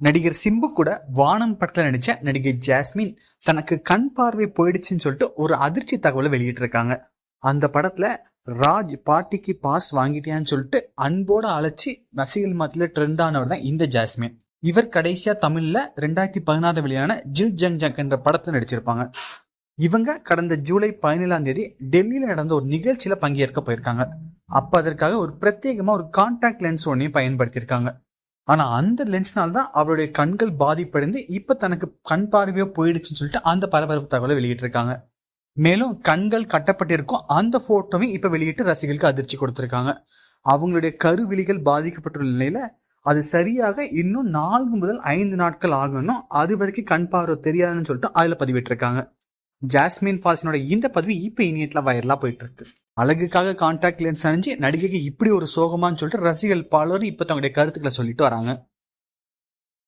நடிகர் சிம்பு கூட வானம் படத்தில் நடித்த நடிகை ஜாஸ்மின் தனக்கு கண் பார்வை போயிடுச்சுன்னு சொல்லிட்டு ஒரு அதிர்ச்சி தகவலை வெளியிட்டிருக்காங்க. அந்த படத்தில் ராஜ் பார்ட்டிக்கு பாஸ் வாங்கிட்டியான்னு சொல்லிட்டு அன்போட அழைச்சி ரசிகர்கள் மத்தியில ட்ரெண்ட் ஆனவர் தான் இந்த ஜாஸ்மின். இவர் கடைசியாக தமிழில் ரெண்டாயிரத்தி பதினாறு வெளியான ஜில் ஜங் ஜங் என்ற படத்தில் நடிச்சிருப்பாங்க. இவங்க கடந்த ஜூலை பதினேழாம் தேதி டெல்லியில் நடந்த ஒரு நிகழ்ச்சியில் பங்கேற்க போயிருக்காங்க. அப்போ அதற்காக ஒரு பிரத்யேகமாக ஒரு கான்டாக்ட் லென்ஸ் ஒன்றையும் பயன்படுத்தியிருக்காங்க. ஆனால் அந்த லென்ஸ்னால தான் அவருடைய கண்கள் பாதிப்படைந்து இப்போ தனக்கு கண் பார்வையோ போயிடுச்சுன்னு சொல்லிட்டு அந்த பரபரப்பு தகவலை வெளியிட்டிருக்காங்க. மேலும் கண்கள் கட்டப்பட்டிருக்கும் அந்த போட்டோவையும் இப்போ வெளியிட்டு ரசிகர்களுக்கு அதிர்ச்சி கொடுத்துருக்காங்க. அவங்களுடைய கருவிழிகள் பாதிக்கப்பட்டுள்ள நிலையில அது சரியாக இன்னும் நான்கு முதல் ஐந்து நாட்கள் ஆகணும். அது வரைக்கும் கண் பார்வை தெரியாதுன்னு சொல்லிட்டு அதில் பதிவிட்டிருக்காங்க. ஜாஸ்மின் ஃபால்ஸினோட இந்த பதவி இப்ப இணையத்துல வைரலா போயிட்டு இருக்கு அழகுக்காக கான்டாக்ட் லென்ஸ் அணிஞ்சு நடிகைக்கு இப்படி ஒரு சோகமான்னு சொல்லிட்டு ரசிகர்கள் பலரும் இப்ப தங்களுடைய கருத்துக்களை சொல்லிட்டு வராங்க.